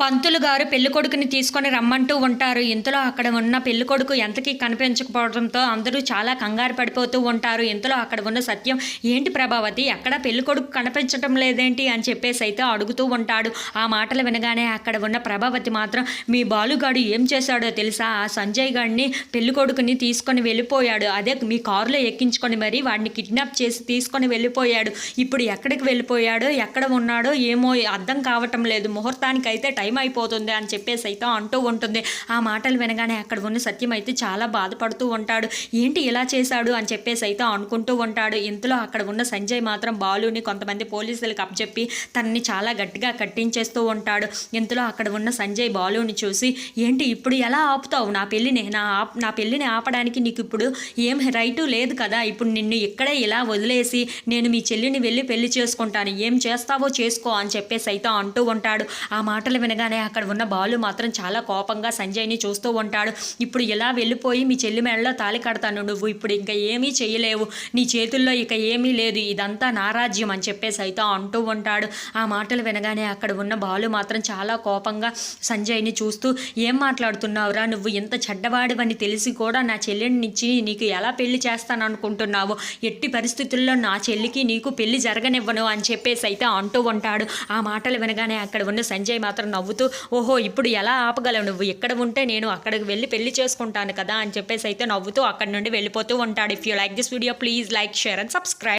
పంతులు గారు పెళ్ళికొడుకుని తీసుకొని రమ్మంటూ ఉంటారు. ఇంతలో అక్కడ ఉన్న పెళ్ళికొడుకు ఎంతకీ కనిపించకపోవడంతో అందరూ చాలా కంగారు పడిపోతూ ఉంటారు. ఇంతలో అక్కడ ఉన్న సత్యం ఏంటి ప్రభావతి ఎక్కడ పెళ్ళికొడుకు కనిపించటం కనిపించడం లేదేంటి? అని చెప్పేసి అయితే అడుగుతూ ఉంటాడు. ఆ మాటలు వినగానే అక్కడ ఉన్న ప్రభావతి మాత్రం మీ బాలుగాడు ఏం చేశాడో తెలుసా? ఆ సంజయ్ గాడిని పెళ్ళికొడుకుని తీసుకొని వెళ్ళిపోయాడు. అదే మీ కారులో ఎక్కించుకొని మరి వాడిని కిడ్నాప్ చేసి తీసుకొని వెళ్ళిపోయాడు. ఇప్పుడు ఎక్కడికి వెళ్ళిపోయాడో ఎక్కడ ఉన్నాడో ఏమో అర్థం కావటం లేదు. ముహూర్తానికి అయితే భయం అయిపోతుంది అని చెప్పేసి అయితే అంటూ ఉంటుంది. ఆ మాటలు వినగానే అక్కడ ఉన్న సత్యం అయితే చాలా బాధపడుతూ ఉంటాడు. ఏంటి ఇలా చేశాడు అని చెప్పేసి అయితే అనుకుంటూ ఉంటాడు. ఇంతలో అక్కడ ఉన్న సంజయ్ మాత్రం బాలుని కొంతమంది పోలీసులకు అప్పచెప్పి తనని చాలా గట్టిగా కట్టించేస్తూ ఉంటాడు. ఇంతలో అక్కడ ఉన్న సంజయ్ బాలుని చూసి ఏంటి ఇప్పుడు ఎలా ఆపుతావు? నా పెళ్ళిని నా ఆప్ నా పెళ్ళిని ఆపడానికి నీకు ఇప్పుడు ఏం రైటు లేదు కదా. ఇప్పుడు నిన్ను ఇక్కడే ఇలా వదిలేసి నేను మీ చెల్లిని వెళ్ళి పెళ్ళి చేసుకుంటాను. ఏం చేస్తావో చేసుకో అని చెప్పేసి అయితే అంటూ ఉంటాడు. ఆ మాటలు వినగా వెళ్ళగానే అక్కడ ఉన్న బాలు మాత్రం చాలా కోపంగా సంజయ్ని చూస్తూ ఉంటాడు. ఇప్పుడు ఇలా వెళ్ళిపోయి మీ చెల్లి మెడలో తాళి కడతాను నువ్వు? ఇప్పుడు ఇంకా ఏమీ చేయలేవు. నీ చేతుల్లో ఇక ఏమీ లేదు. ఇదంతా నారాజ్యం అని చెప్పేసి అయితే అంటూ ఉంటాడు. ఆ మాటలు వినగానే అక్కడ ఉన్న బాలు మాత్రం చాలా కోపంగా సంజయ్ని చూస్తూ ఏం మాట్లాడుతున్నావురా? నువ్వు ఇంత చెడ్డవాడివని తెలిసి కూడా నా చెల్లినిచ్చి నీకు ఎలా పెళ్ళి చేస్తాను అనుకుంటున్నావు ఎట్టి పరిస్థితుల్లో నా చెల్లికి నీకు పెళ్ళి జరగనివ్వను అని చెప్పేసి అయితే అంటూ ఉంటాడు. ఆ మాటలు వినగానే అక్కడ ఉన్న సంజయ్ మాత్రం నవ్వు నవ్వుతూ ఓహో ఇప్పుడు ఎలా ఆపగలవు నువ్వు? ఇక్కడ ఉంటే నేను అక్కడికి వెళ్ళి పెళ్ళి చేసుకుంటాను కదా అని చెప్పేసి అయితే నవ్వుతూ అక్కడ నుండి వెళ్ళిపోతూ ఉంటాడు. If you like this video please like share and subscribe